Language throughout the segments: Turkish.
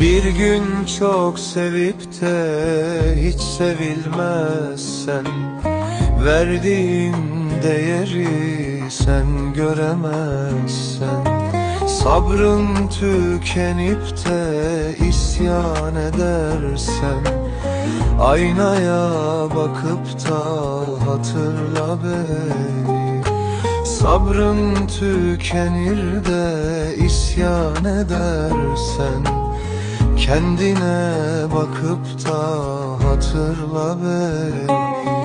Bir gün çok sevip de hiç sevilmezsen Verdiğin değeri sen göremezsen Sabrın tükenip de isyan edersen Aynaya bakıp da hatırla beni. Sabrın tükenir de isyan edersen Kendine bakıp da hatırla beni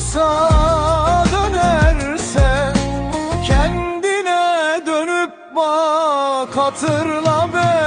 kabusa dönerse Kendine dönüp bak hatırla beni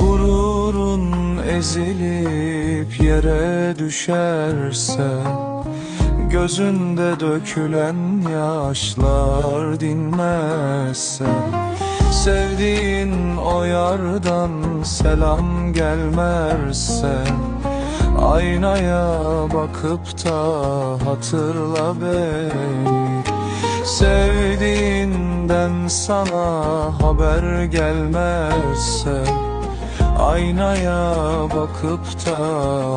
Gururun ezilip yere düşerse Gözünde dökülen yaşlar dinmezse Sevdiğin o yardan selam gelmezse Aynaya bakıp da hatırla beni. Sevdiğinden sana haber gelmezse Aynaya bakıp da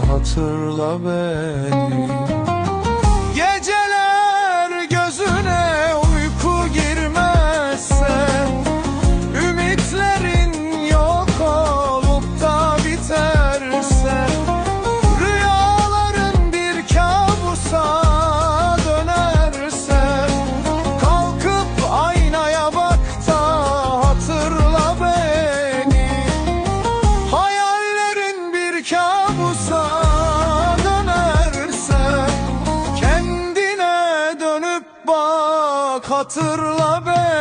hatırla beni bak hatırla beni